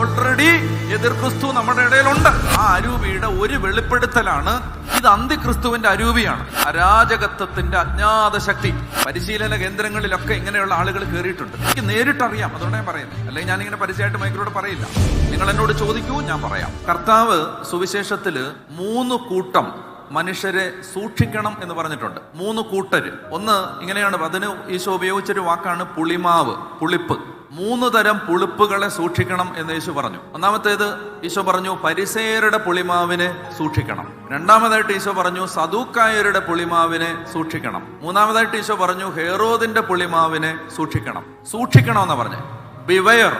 Already എതിർ ക്രിസ്തു നമ്മുടെ ഇടയിലുണ്ട്. ആ അരൂപിയുടെ ഒരു വെളിപ്പെടുത്തലാണ്. ഇത് അന്തിക്രിസ്തുവിന്റെ അരൂപിയാണ്. അരാജകത്വത്തിന്റെ അജ്ഞാത ശക്തി. പരിശീലന കേന്ദ്രങ്ങളിലൊക്കെ ഇങ്ങനെയുള്ള ആളുകൾ കയറിയിട്ടുണ്ട് എനിക്ക് നേരിട്ടറിയാം. അതുകൊണ്ട് ഞാൻ പറയുന്നത് അല്ലെങ്കിൽ ഞാൻ ഇങ്ങനെ പരിചയമായിട്ട് മൈക്രോട് പറയില്ല. നിങ്ങൾ എന്നോട് ചോദിക്കൂ ഞാൻ പറയാം. കർത്താവ് സുവിശേഷത്തിൽ മൂന്ന് കൂട്ടം മനുഷ്യരെ സൂക്ഷിക്കണം എന്ന് പറഞ്ഞിട്ടുണ്ട്. മൂന്ന് കൂട്ടര്. ഒന്ന് ഇങ്ങനെയാണ് അതിന് ഈശോ ഉപയോഗിച്ചൊരു വാക്കാണ് പുളിമാവ് പുളിപ്പ്. മൂന്ന് തരം പുളിപ്പുകളെ സൂക്ഷിക്കണം എന്ന് യേശു പറഞ്ഞു. ഒന്നാമത്തേത് ഈശോ പറഞ്ഞു പരിസേയരുടെ പുളിമാവിനെ സൂക്ഷിക്കണം. രണ്ടാമതായിട്ട് ഈശോ പറഞ്ഞു സദൂക്കായരുടെ പുളിമാവിനെ സൂക്ഷിക്കണം. മൂന്നാമതായിട്ട് ഈശോ പറഞ്ഞു ഹേറോദിന്റെ പുളിമാവിനെ സൂക്ഷിക്കണം. സൂക്ഷിക്കണം എന്നാ പറഞ്ഞു ബിവയർ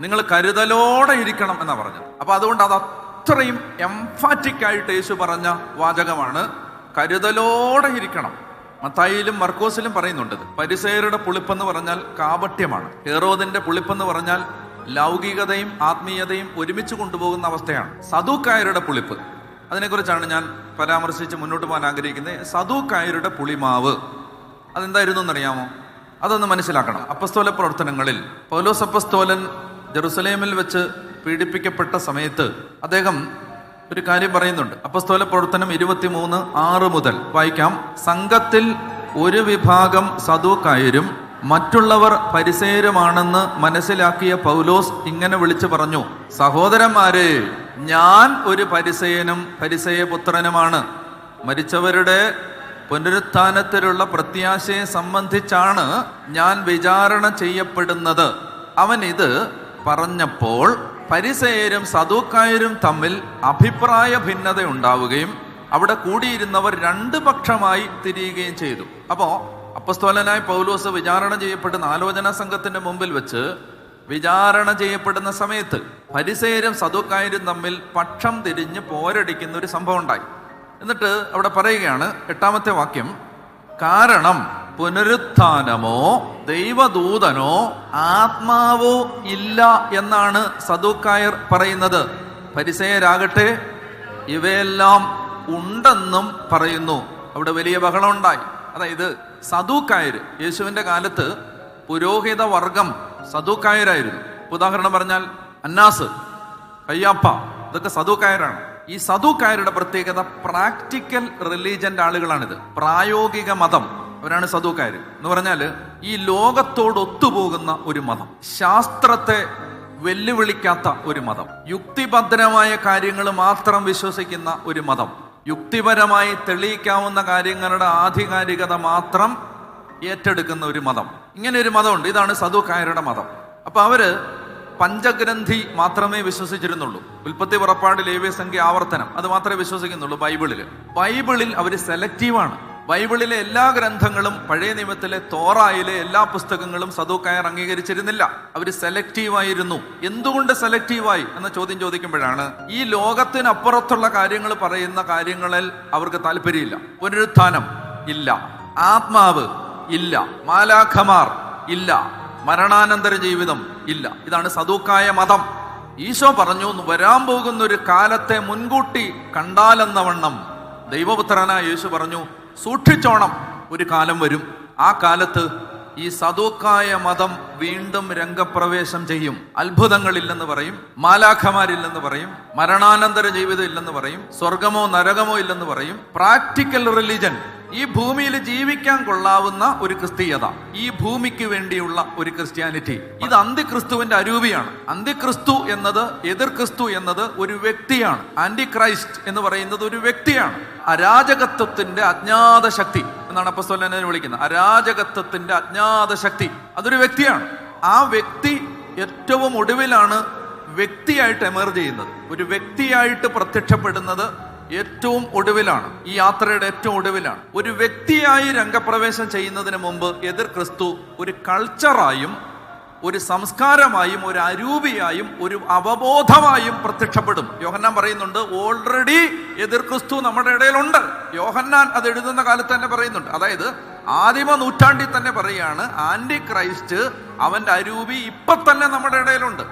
നിങ്ങൾ കരുതലോടെ ഇരിക്കണം എന്നാ പറഞ്ഞത്. അപ്പൊ അതുകൊണ്ട് അത് അത്രയും എംഫാറ്റിക് ആയിട്ട് യേശു പറഞ്ഞ വാചകമാണ് കരുതലോടെ ഇരിക്കണം. മത്തായിലും മർക്കോസിലും പറയുന്നുണ്ട്. പരിസേയരുടെ പുളിപ്പെന്ന് പറഞ്ഞാൽ കാപട്യമാണ്. ഹെറോദിന്റെ പുളിപ്പെന്ന് പറഞ്ഞാൽ ലൗകികതയും ആത്മീയതയും ഒരുമിച്ച് കൊണ്ടുപോകുന്ന അവസ്ഥയാണ്. സദൂക്കായരുടെ പുളിപ്പ്. അതിനെക്കുറിച്ചാണ് ഞാൻ പരാമർശിച്ച് മുന്നോട്ട് പോകാൻ ആഗ്രഹിക്കുന്നത്. സദൂക്കായരുടെ പുളിമാവ്. അതെന്തായിരുന്നു എന്നറിയാമോ? അതൊന്ന് മനസ്സിലാക്കണം. അപ്പസ്തോല പ്രവർത്തനങ്ങളിൽ പൗലോസ് അപ്പസ്തോലൻ ജെറുസലേമിൽ വെച്ച് പീഡിപ്പിക്കപ്പെട്ട സമയത്ത് അദ്ദേഹം ഒരു കാര്യം പറയുന്നുണ്ട്. അപ്പസ്തോല പ്രവർത്തനം ഇരുപത്തിമൂന്ന് ആറ് മുതൽ വായിക്കാം. സംഘത്തിൽ ഒരു വിഭാഗം സദൂക്കായരും മറ്റുള്ളവർ പരിസേരുമാണെന്ന് മനസ്സിലാക്കിയ പൗലോസ് ഇങ്ങനെ വിളിച്ചു പറഞ്ഞു സഹോദരന്മാരെ ഞാൻ ഒരു പരിസയനും പരിസയപുത്രനുമാണ്. മരിച്ചവരുടെ പുനരുത്ഥാനത്തിലുള്ള പ്രത്യാശയെ സംബന്ധിച്ചാണ് ഞാൻ വിചാരണ ചെയ്യപ്പെടുന്നത്. അവൻ ഇത് പറഞ്ഞപ്പോൾ പരിസയരും സദൂക്കായരും തമ്മിൽ അഭിപ്രായ ഭിന്നത ഉണ്ടാവുകയും അവിടെ കൂടിയിരുന്നവർ രണ്ട് പക്ഷമായി തിരിയുകയും ചെയ്തു. അപ്പോ അപ്പസ്തോലനായ പൗലോസ് വിചാരണ ചെയ്യപ്പെടുന്ന ആലോചനാ സംഘത്തിന്റെ മുമ്പിൽ വെച്ച് വിചാരണ ചെയ്യപ്പെടുന്ന സമയത്ത് പരിസേരും സദുക്കായരും തമ്മിൽ പക്ഷം തിരിഞ്ഞ് പോരടിക്കുന്ന ഒരു സംഭവം ഉണ്ടായി. എന്നിട്ട് അവിടെ പറയുകയാണ് എട്ടാമത്തെ വാക്യം കാരണം പുനരുത്ഥാനമോ ദൈവദൂതനോ ആത്മാവോ ഇല്ല എന്നാണ് സദൂക്കായർ പറയുന്നത്. പരിസയരാകട്ടെ ഇവയെല്ലാം ഉണ്ടെന്നും പറയുന്നു. അവിടെ വലിയ ബഹളം ഉണ്ടായി അതായത് സദൂക്കായർ യേശുവിന്റെ കാലത്ത് പുരോഹിത വർഗം സദൂക്കായരായിരുന്നു ഉദാഹരണം പറഞ്ഞാൽ അന്നാസ് കയ്യാപ്പ ഇതൊക്കെ സദൂക്കായരാണ് ഈ സദൂക്കായരുടെ പ്രത്യേകത പ്രാക്ടിക്കൽ റിലീജന്റെ ആളുകളാണിത്. പ്രായോഗിക മതം. അവരാണ് സദൂക്കാർ എന്ന് പറഞ്ഞാൽ ഈ ലോകത്തോട് ഒത്തുപോകുന്ന ഒരു മതം. ശാസ്ത്രത്തെ വെല്ലുവിളിക്കാത്ത ഒരു മതം. യുക്തിഭദ്രമായ കാര്യങ്ങൾ മാത്രം വിശ്വസിക്കുന്ന ഒരു മതം. യുക്തിപരമായി തെളിയിക്കാവുന്ന കാര്യങ്ങളുടെ ആധികാരികത മാത്രം ഏറ്റെടുക്കുന്ന ഒരു മതം. ഇങ്ങനെ ഒരു മതമുണ്ട്. ഇതാണ് സദുക്കായരുടെ മതം. അപ്പൊ അവർ പഞ്ചഗ്രന്ഥി മാത്രമേ വിശ്വസിച്ചിരുന്നുള്ളൂ. ഉൽപ്പത്തി പുറപ്പാട് ലേവ്യസംഖ്യ ആവർത്തനം. അത് മാത്രമേ വിശ്വസിക്കുന്നുള്ളൂ ബൈബിളിൽ ബൈബിളിൽ അവർ സെലക്റ്റീവാണ്. ബൈബിളിലെ എല്ലാ ഗ്രന്ഥങ്ങളും പഴയ നിയമത്തിലെ തോറായിലെ എല്ലാ പുസ്തകങ്ങളും സദൂക്കായർ അംഗീകരിച്ചിരുന്നില്ല. അവർ സെലക്റ്റീവായിരുന്നു. എന്തുകൊണ്ട് സെലക്റ്റീവായി? എന്ന ചോദ്യം ചോദിക്കുമ്പോഴാണ് ഈ ലോകത്തിനപ്പുറത്തുള്ള കാര്യങ്ങൾ പറയുന്ന കാര്യങ്ങളിൽ അവർക്ക് താല്പര്യമില്ല. പുനരുത്ഥാനം ഇല്ല. ആത്മാവ് ഇല്ല. മാലാഖമാർ ഇല്ല. മരണാനന്തര ജീവിതം ഇല്ല. ഇതാണ് സദൂക്കായ മതം. ഈശോ പറഞ്ഞു വരാൻ പോകുന്ന ഒരു കാലത്തെ മുൻകൂട്ടി കണ്ടാലെന്നവണ്ണം ദൈവപുത്രനായ യേശു പറഞ്ഞു സൂക്ഷിച്ചോണം. ഒരു കാലം വരും. ആ കാലത്ത് ഈ സദൂക്കായ മതം വീണ്ടും രംഗപ്രവേശം ചെയ്യും. അത്ഭുതങ്ങളില്ലെന്ന് പറയും. മാലാഖമാരില്ലെന്ന് പറയും. മരണാനന്തര ജീവിതം ഇല്ലെന്ന് പറയും. സ്വർഗമോ നരകമോ ഇല്ലെന്ന് പറയും. പ്രാക്ടിക്കൽ റിലിജൻ ഈ ഭൂമിയിൽ ജീവിക്കാൻ കൊള്ളാവുന്ന ഒരു ക്രിസ്തീയത ഈ ഭൂമിക്ക് വേണ്ടിയുള്ള ഒരു ക്രിസ്ത്യാനിറ്റി. ഇത് അന്തിക്രിസ്തുവിന്റെ അരൂപിയാണ്. അന്തിക്രിസ്തു എന്നത് എതിർ ക്രിസ്തു എന്നത് ഒരു വ്യക്തിയാണ്. ആന്റി ക്രൈസ്റ്റ് എന്ന് പറയുന്നത് ഒരു വ്യക്തിയാണ്. അരാജകത്വത്തിന്റെ അജ്ഞാത ശക്തി എന്നാണ് അപ്പസ്തോലനെ വിളിക്കുന്നത്. അരാജകത്വത്തിന്റെ അജ്ഞാത ശക്തി അതൊരു വ്യക്തിയാണ്. ആ വ്യക്തി ഏറ്റവും ഒടുവിലാണ് വ്യക്തിയായിട്ട് എമർജ് ചെയ്യുന്നത്. ഒരു വ്യക്തിയായിട്ട് പ്രത്യക്ഷപ്പെടുന്നത് ഏറ്റവും ഒടുവിലാണ് ഈ യാത്രയുടെ ഏറ്റവും ഒടുവിലാണ്. ഒരു വ്യക്തിയായി രംഗപ്രവേശം ചെയ്യുന്നതിന് മുമ്പ് എതിർ ക്രിസ്തു ഒരു കൾച്ചറായും ഒരു സംസ്കാരമായും ഒരു അരൂപിയായും ഒരു അവബോധമായും പ്രത്യക്ഷപ്പെടും. യോഹന്നാൻ പറയുന്നുണ്ട് ഓൾറെഡി എതിർ ക്രിസ്തു നമ്മുടെ ഇടയിലുണ്ട്. യോഹന്നാൻ അത് എഴുതുന്ന കാലത്ത് തന്നെ പറയുന്നുണ്ട്. അതായത് ആദിമ നൂറ്റാണ്ടിൽ തന്നെ പറയുകയാണ് ആന്റി ക്രൈസ്റ്റ് അവന്റെ അരൂപി ഇപ്പൊ തന്നെ നമ്മുടെ ഇടയിലുണ്ട്.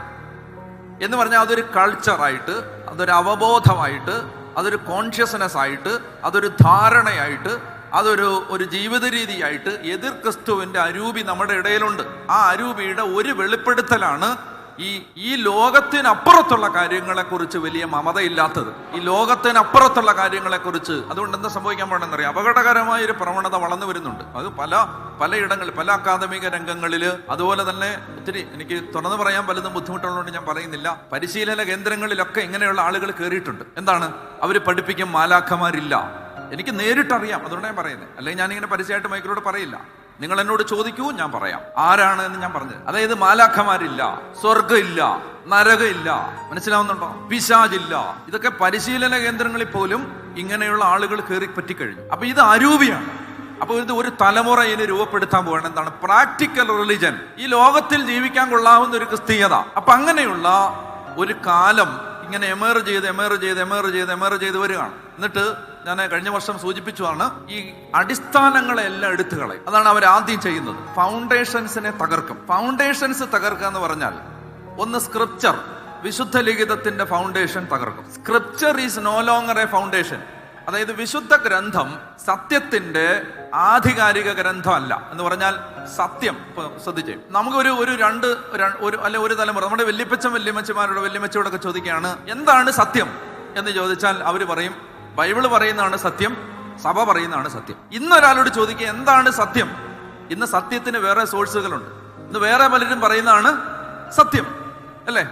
എന്ന് പറഞ്ഞാൽ അതൊരു കൾച്ചറായിട്ട് അതൊരു അവബോധമായിട്ട് അതൊരു കോൺഷ്യസ്നെസ് ആയിട്ട് അതൊരു ധാരണയായിട്ട് അതൊരു ഒരു ജീവിത രീതിയായിട്ട് എതിർ ക്രിസ്തുവിന്റെ അരൂപി നമ്മുടെ ഇടയിലുണ്ട്. ആ അരൂപിയുടെ ഒരു വെളിപ്പെടുത്തലാണ് ഈ ഈ ലോകത്തിനപ്പുറത്തുള്ള കാര്യങ്ങളെക്കുറിച്ച് വലിയ മമതയില്ലാത്തത്. ഈ ലോകത്തിനപ്പുറത്തുള്ള കാര്യങ്ങളെക്കുറിച്ച് അതുകൊണ്ട് എന്താ സംഭവിക്കാൻ പാടെന്നറിയാം അപകടകരമായ ഒരു പ്രവണത വളർന്നു വരുന്നുണ്ട്. അത് പല പലയിടങ്ങളിൽ പല അക്കാദമിക രംഗങ്ങളിൽ അതുപോലെ തന്നെ ഒത്തിരി എനിക്ക് തുറന്നു പറയാൻ പലതും ബുദ്ധിമുട്ടുള്ളതുകൊണ്ട് ഞാൻ പറയുന്നില്ല. പരിശീലന കേന്ദ്രങ്ങളിലൊക്കെ ഇങ്ങനെയുള്ള ആളുകൾ കയറിയിട്ടുണ്ട് എന്താണ്? അവർ പഠിപ്പിക്കും മാലാഖമാരില്ല. എനിക്ക് നേരിട്ടറിയാം. അതുകൊണ്ട് ഞാൻ പറയുന്നത് അല്ലെങ്കിൽ ഞാനിങ്ങനെ പരസ്യമായിട്ട് മൈക്കിലൂടെ പറയില്ല. നിങ്ങൾ എന്നോട് ചോദിക്കൂ ഞാൻ പറയാം. ആരാണ് എന്ന് ഞാൻ പറഞ്ഞത് അതായത് മാലാഖമാരില്ല സ്വർഗമില്ല നരകമില്ല. മനസ്സിലാവുന്നുണ്ടോ? പിശാചില്ല. ഇതൊക്കെ പരിശീലന കേന്ദ്രങ്ങളിൽ പോലും ഇങ്ങനെയുള്ള ആളുകൾ കയറി പറ്റിക്കഴിഞ്ഞു. അപ്പൊ ഇത് അരൂപിയാണ്. അപ്പൊ ഇത് ഒരു തലമുറ ഇനി രൂപപ്പെടുത്താൻ പോകണം എന്താണ്? Practical religion. ഈ ലോകത്തിൽ ജീവിക്കാൻ കൊള്ളാവുന്ന ഒരു ക്രിസ്തീയത. അപ്പൊ അങ്ങനെയുള്ള ഒരു കാലം ഇങ്ങനെ എമേർ ചെയ്ത് എമേർ ചെയ്ത് എമേർ ചെയ്ത് എമേർ ചെയ്ത് വരികയാണ്. എന്നിട്ട് ഞാൻ കഴിഞ്ഞ വർഷം സൂചിപ്പിച്ചതാണ് ഈ അടിസ്ഥാനങ്ങളെ എല്ലാം എടുത്തു കളയും. അതാണ് അവർ ആദ്യം ചെയ്യുന്നത്. ഫൗണ്ടേഷൻസിനെ തകർക്കും. ഫൗണ്ടേഷൻസ് തകർക്കുക എന്ന് പറഞ്ഞാൽ ഒന്ന് സ്ക്രിപ്ചർ വിശുദ്ധ ലിഖിതത്തിന്റെ ഫൗണ്ടേഷൻ തകർക്കും. Scripture is no longer a foundation അതായത് വിശുദ്ധ ഗ്രന്ഥം സത്യത്തിന്റെ ആധികാരിക ഗ്രന്ഥമല്ല എന്ന് പറഞ്ഞാൽ സത്യം. ശ്രദ്ധിച്ചേ. നമുക്കൊരു ഒരു രണ്ട് ഒരു അല്ലെ ഒരു തലമുറ നമ്മുടെ വല്യപ്പച്ചൻ വല്യമ്മച്ചമാരോട് വല്യമ്മച്ചയോടൊക്കെ ചോദിക്കുകയാണ് എന്താണ് സത്യം? എന്ന് ചോദിച്ചാൽ അവർ പറയും ബൈബിൾ പറയുന്നതാണ് സത്യം സഭ പറയുന്നതാണ് സത്യം. ഇന്നൊരാളോട് ചോദിക്കുക എന്താണ് സത്യം? ഇന്ന് സത്യത്തിന് വേറെ സോഴ്സുകളുണ്ട്. ഇന്ന് വേറെ പലരും പറയുന്നതാണ് സത്യം. അല്ലേ?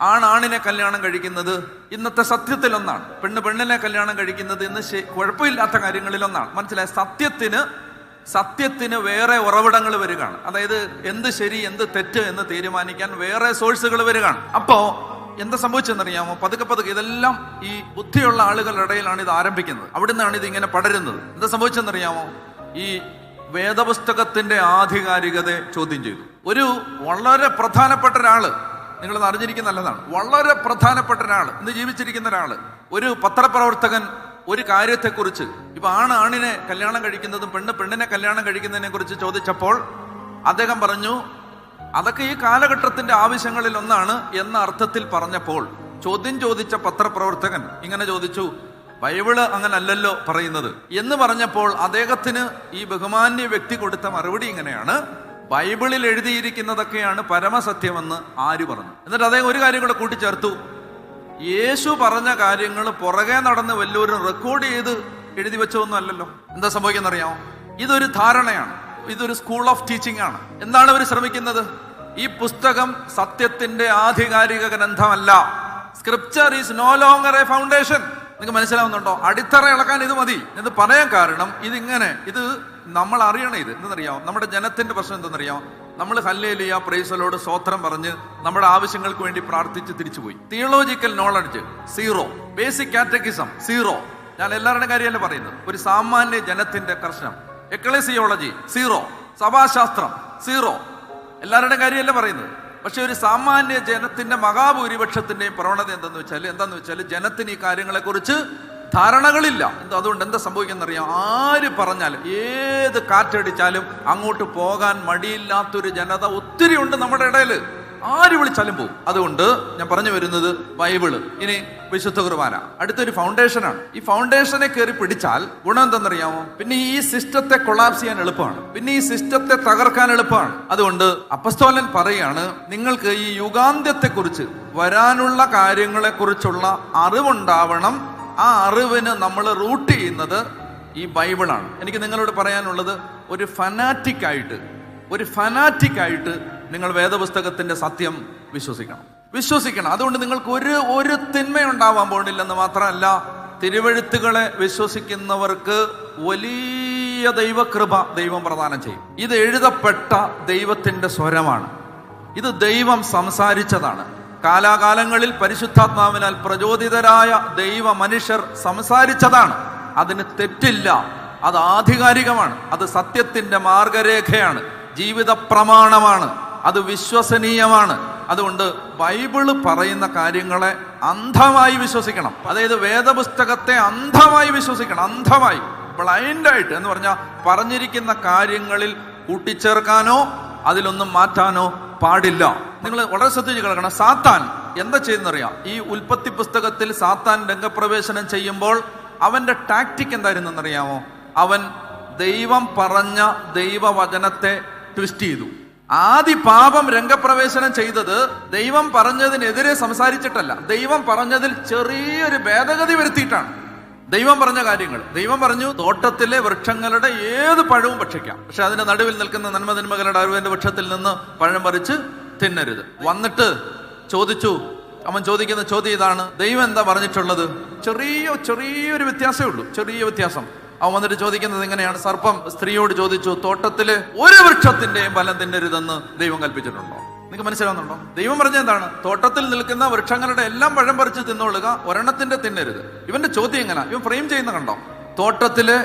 ആണാണിനെ കല്യാണം കഴിക്കുന്നത് ഇന്നത്തെ സത്യത്തിലൊന്നാണ്. പെണ്ണ് പെണ്ണിനെ കല്യാണം കഴിക്കുന്നത് ഇന്ന് കുഴപ്പമില്ലാത്ത കാര്യങ്ങളിലൊന്നാണ്. മനസ്സിലായ? സത്യത്തിന് സത്യത്തിന് വേറെ ഉറവിടങ്ങൾ വരികയാണ്. അതായത് എന്ത് ശരി എന്ത് തെറ്റ് എന്ന് തീരുമാനിക്കാൻ വേറെ സോഴ്സുകൾ വരികയാണ്. അപ്പോ എന്താ സംഭവിച്ചെന്നറിയാമോ? പതുക്കെ പതുക്കെ ഇതെല്ലാം ഈ ബുദ്ധിയുള്ള ആളുകളുടെ ഇടയിലാണ് ഇത് ആരംഭിക്കുന്നത്. അവിടുന്നാണ് ഇത് ഇങ്ങനെ പടരുന്നത്. എന്താ സംഭവിച്ചെന്നറിയാമോ? ഈ വേദപുസ്തകത്തിന്റെ ആധികാരികതയെ ചോദ്യം ചെയ്തു. ഒരു വളരെ പ്രധാനപ്പെട്ട ഒരാൾ നിങ്ങൾ അറിഞ്ഞിരിക്കുന്ന നല്ലതാണ്. വളരെ പ്രധാനപ്പെട്ട ഒരാൾ ഇന്ന് ജീവിച്ചിരിക്കുന്ന ഒരാൾ ഒരു പത്രപ്രവർത്തകൻ ഒരു കാര്യത്തെക്കുറിച്ച് ഇപ്പൊ ആണ് ആണിനെ കല്യാണം കഴിക്കുന്നതും പെണ്ണ് പെണ്ണിനെ കല്യാണം കഴിക്കുന്നതിനെ കുറിച്ച് ചോദിച്ചപ്പോൾ അദ്ദേഹം പറഞ്ഞു അതൊക്കെ ഈ കാലഘട്ടത്തിന്റെ ആവശ്യങ്ങളിൽ ഒന്നാണ് എന്ന അർത്ഥത്തിൽ പറഞ്ഞപ്പോൾ ചോദ്യം ചോദിച്ച പത്രപ്രവർത്തകൻ ഇങ്ങനെ ചോദിച്ചു ബൈബിൾ അങ്ങനെ അല്ലല്ലോ പറയുന്നത് എന്ന് പറഞ്ഞപ്പോൾ അദ്ദേഹത്തിന് ഈ ബഹുമാന്യ വ്യക്തി കൊടുത്ത മറുപടി ഇങ്ങനെയാണ്. ബൈബിളിൽ എഴുതിയിരിക്കുന്നതൊക്കെയാണ് പരമസത്യമെന്ന് ആര് പറഞ്ഞു. എന്നിട്ട് അദ്ദേഹം ഒരു കാര്യം കൂടെ കൂട്ടിച്ചേർത്തു. യേശു പറഞ്ഞ കാര്യങ്ങൾ പുറകെ നടന്ന് വല്ലവരും റെക്കോർഡ് ചെയ്ത് എഴുതി വെച്ചതൊന്നും അല്ലല്ലോ. എന്താ സംഭവിക്കുന്നറിയാമോ? ഇതൊരു ധാരണയാണ്. ഇതൊരു സ്കൂൾ ഓഫ് ടീച്ചിങ് ആണ്. എന്താണ് അവർ ശ്രമിക്കുന്നത്? ഈ പുസ്തകം സത്യത്തിന്റെ ആധികാരിക ഗ്രന്ഥമല്ല. Scripture is no longer a foundation നിങ്ങൾക്ക് മനസ്സിലാവുന്നുണ്ടോ? അടിത്തറ ഇളക്കാൻ ഇത് മതി. എന്ന് പറയാൻ കാരണം ഇതിങ്ങനെ ഇത് നമ്മൾ അറിയണം ഇത്. എന്തെന്നറിയാം നമ്മുടെ ജനത്തിന്റെ പ്രശ്നം എന്തെന്നറിയാം നമ്മൾ ഹല്ലേലിയ പ്രൈസലോട് സ്വോത്രം പറഞ്ഞ് നമ്മുടെ ആവശ്യങ്ങൾക്ക് വേണ്ടി പ്രാർത്ഥിച്ച് തിരിച്ചുപോയി theological knowledge zero basic catechism zero ഞാൻ എല്ലാവരുടെ കാര്യമല്ല പറയുന്നത്? ഒരു സാമാന്യ ജനത്തിന്റെ പ്രശ്നം. എക്കളസിയോളജി സീറോ സഭാശാസ്ത്രം സീറോ എല്ലാവരുടെ കാര്യമല്ല പറയുന്നത്? പക്ഷെ ഒരു സാമാന്യ ജനത്തിന്റെ മഹാഭൂരിപക്ഷത്തിന്റെയും പ്രവണത എന്തെന്ന് വെച്ചാൽ എന്താന്ന് വെച്ചാൽ ജനത്തിന് ഈ കാര്യങ്ങളെ കുറിച്ച് ധാരണകളില്ല. എന്താ അതുകൊണ്ട് എന്താ സംഭവിക്കുന്നറിയാം? ആര് പറഞ്ഞാലും ഏത് കാറ്റടിച്ചാലും അങ്ങോട്ട് പോകാൻ മടിയില്ലാത്തൊരു ജനത ഒത്തിരി ഉണ്ട് നമ്മുടെ ഇടയിൽ. ആര് വിളിച്ചാലും പോകും അതുകൊണ്ട് ഞാൻ പറഞ്ഞു വരുന്നത് ബൈബിൾ. ഇനി വിശുദ്ധ കുർബാന. അടുത്തൊരു ഫൗണ്ടേഷനാണ്. ഈ ഫൗണ്ടേഷനെ കയറി പിടിച്ചാൽ ഗുണം എന്തെന്നറിയാമോ? പിന്നെ ഈ സിസ്റ്റത്തെ കൊളാപ്സ് ചെയ്യാൻ എളുപ്പമാണ്. പിന്നെ ഈ സിസ്റ്റത്തെ തകർക്കാൻ എളുപ്പമാണ്. അതുകൊണ്ട് അപ്പസ്തോലൻ പറയാണ് നിങ്ങൾക്ക് ഈ യുഗാന്ത്യത്തെക്കുറിച്ച് വരാനുള്ള കാര്യങ്ങളെക്കുറിച്ചുള്ള അറിവുണ്ടാവണം ആ അറിവിന് നമ്മൾ റൂട്ട് ചെയ്യുന്നത് ഈ ബൈബിളാണ്. എനിക്ക് നിങ്ങളോട് പറയാനുള്ളത് ഒരു ഫനാറ്റിക്കായിട്ട് ഒരു ഫനാറ്റിക്കായിട്ട് നിങ്ങൾ വേദപുസ്തകത്തിന്റെ സത്യം വിശ്വസിക്കണം. വിശ്വസിക്കണം. അതുകൊണ്ട് നിങ്ങൾക്ക് ഒരു ഒരു തിന്മയുണ്ടാവാൻ പോകുന്നില്ലെന്ന് മാത്രമല്ല തിരുവഴുത്തുകളെ വിശ്വസിക്കുന്നവർക്ക് വലിയ ദൈവകൃപ ദൈവം പ്രദാനം ചെയ്യും. ഇത് എഴുതപ്പെട്ട ദൈവത്തിന്റെ സ്വരമാണ്. ഇത് ദൈവം സംസാരിച്ചതാണ്. കാലാകാലങ്ങളിൽ പരിശുദ്ധാത്മാവിനാൽ പ്രചോദിതരായ ദൈവ മനുഷ്യർ സംസാരിച്ചതാണ്. അതിന് തെറ്റില്ല. അത് ആധികാരികമാണ്. അത് സത്യത്തിന്റെ മാർഗരേഖയാണ്. ജീവിത പ്രമാണമാണ്. അത് വിശ്വസനീയമാണ്. അതുകൊണ്ട് ബൈബിൾ പറയുന്ന കാര്യങ്ങളെ അന്ധമായി വിശ്വസിക്കണം. അതായത് വേദപുസ്തകത്തെ അന്ധമായി വിശ്വസിക്കണം. അന്ധമായി. ബ്ലൈൻഡായിട്ട് എന്ന് പറഞ്ഞാൽ പറഞ്ഞിരിക്കുന്ന കാര്യങ്ങളിൽ കൂട്ടിച്ചേർക്കാനോ അതിലൊന്നും മാറ്റാനോ പാടില്ല. നിങ്ങൾ വളരെ ശ്രദ്ധിച്ച് കേൾക്കണം. സാത്താൻ എന്താ ചെയ്യുന്നറിയാം? ഈ ഉൽപ്പത്തി പുസ്തകത്തിൽ സാത്താൻ രംഗപ്രവേശനം ചെയ്യുമ്പോൾ അവന്റെ ടാക്റ്റിക് എന്തായിരുന്നു എന്നറിയാമോ അവൻ ദൈവം പറഞ്ഞ ദൈവവചനത്തെ ട്വിസ്റ്റ് ചെയ്തു. ആദ്യ പാപം രംഗപ്രവേശനം ചെയ്തത് ദൈവം പറഞ്ഞതിനെതിരെ സംസാരിച്ചിട്ടല്ല. ദൈവം പറഞ്ഞതിൽ ചെറിയൊരു ഭേദഗതി വരുത്തിയിട്ടാണ്. ദൈവം പറഞ്ഞ കാര്യങ്ങൾ. ദൈവം പറഞ്ഞു തോട്ടത്തിലെ വൃക്ഷങ്ങളുടെ ഏത് പഴവും ഭക്ഷിക്കാം. പക്ഷെ അതിന്റെ നടുവിൽ നിൽക്കുന്ന നന്മതിന്മകളുടെ അറിവിന്റെ വൃക്ഷത്തിൽ നിന്ന് പഴം പറിച്ച് തിന്നരുത്. വന്നിട്ട് ചോദിച്ചു. അവൻ ചോദിക്കുന്ന ചോദ്യം ഇതാണ്. ദൈവം എന്താ പറഞ്ഞിട്ടുള്ളത്? ചെറിയ ചെറിയൊരു വ്യത്യാസമേ ഉള്ളൂ. ചെറിയ വ്യത്യാസം. അവൻ വന്നിട്ട് ചോദിക്കുന്നത് എങ്ങനെയാണ്? സർപ്പം സ്ത്രീയോട് ചോദിച്ചു തോട്ടത്തിലെ ഒരു വൃക്ഷത്തിന്റെയും ഫലം തിന്നരുതെന്ന് ദൈവം കൽപ്പിച്ചിട്ടുണ്ടോ? നിങ്ങൾക്ക് മനസ്സിലാവുന്നുണ്ടോ? ദൈവം പറഞ്ഞ എന്താണ്? തോട്ടത്തിൽ നിൽക്കുന്ന വൃക്ഷങ്ങളുടെ എല്ലാം പഴം പറിച്ച് തിന്നോളുക ഒരെണ്ണത്തിന്റെ തിന്നരുത്. ഇവന്റെ ചോദ്യം എങ്ങനെ? ഇവൻ ഫ്രെയിം ചെയ്യുന്ന കണ്ടോ? തോട്ടത്തിലെ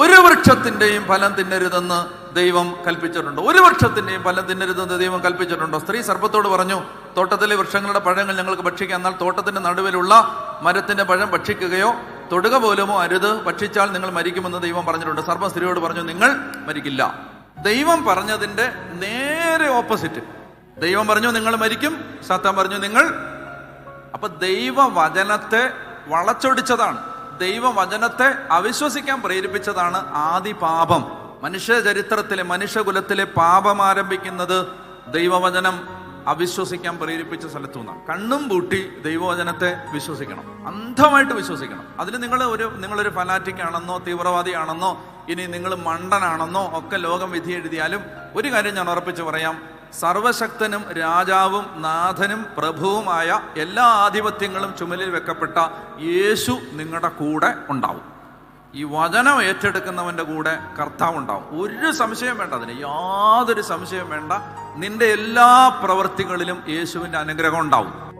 ഒരു വൃക്ഷത്തിന്റെയും ഫലം തിന്നരുതെന്ന് ദൈവം കൽപ്പിച്ചിട്ടുണ്ട്. ഒരു വൃക്ഷത്തിന്റെയും ഫലം തിന്നരുതെന്ന് ദൈവം കൽപ്പിച്ചിട്ടുണ്ടോ? സ്ത്രീ സർപ്പത്തോട് പറഞ്ഞു തോട്ടത്തിലെ വൃക്ഷങ്ങളുടെ പഴങ്ങൾ ഞങ്ങൾക്ക് ഭക്ഷിക്കാം. എന്നാൽ തോട്ടത്തിന്റെ നടുവിലുള്ള മരത്തിന്റെ പഴം ഭക്ഷിക്കുകയോ തൊടുക പോലുമോ അരുത്. ഭക്ഷിച്ചാൽ നിങ്ങൾ മരിക്കുമെന്ന് ദൈവം പറഞ്ഞിട്ടുണ്ട്. സർപ്പം സ്ത്രീയോട് പറഞ്ഞു നിങ്ങൾ മരിക്കില്ല. ദൈവം പറഞ്ഞതിന്റെ നേരെ ഓപ്പോസിറ്റ്. ദൈവം പറഞ്ഞു നിങ്ങൾ മരിക്കും. സത്യം പറഞ്ഞു നിങ്ങൾ അപ്പൊ ദൈവവചനത്തെ വളച്ചൊടിച്ചതാണ്. ദൈവവചനത്തെ അവിശ്വസിക്കാൻ പ്രേരിപ്പിച്ചതാണ് ആദി പാപം മനുഷ്യ ചരിത്രത്തിലെ മനുഷ്യകുലത്തിലെ പാപം ആരംഭിക്കുന്നത് ദൈവവചനം അവിശ്വസിക്കാൻ പ്രേരിപ്പിച്ച സ്ഥലത്തു നിന്നാണ്. കണ്ണും പൂട്ടി ദൈവവചനത്തെ വിശ്വസിക്കണം. അന്ധമായിട്ട് വിശ്വസിക്കണം. അതിൽ നിങ്ങൾ ഒരു നിങ്ങളൊരു ഫനാറ്റിക് ആണെന്നോ തീവ്രവാദിയാണെന്നോ ഇനി നിങ്ങൾ മണ്ടനാണെന്നോ ഒക്കെ ലോകം വിധി എഴുതിയാലും ഒരു കാര്യം ഞാൻ ഉറപ്പിച്ചു പറയാം. സർവശക്തനും രാജാവും നാഥനും പ്രഭുവുമായ എല്ലാ ആധിപത്യങ്ങളും ചുമലിൽ വെക്കപ്പെട്ട യേശു നിങ്ങളുടെ കൂടെ ഉണ്ടാവും. ഈ വചനം ഏറ്റെടുക്കുന്നവന്റെ കൂടെ കർത്താവ് ഉണ്ടാവും. ഒരു സംശയം വേണ്ട അതിന്. യാതൊരു സംശയം വേണ്ട. നിന്റെ എല്ലാ പ്രവൃത്തികളിലും യേശുവിന്റെ അനുഗ്രഹം ഉണ്ടാവും.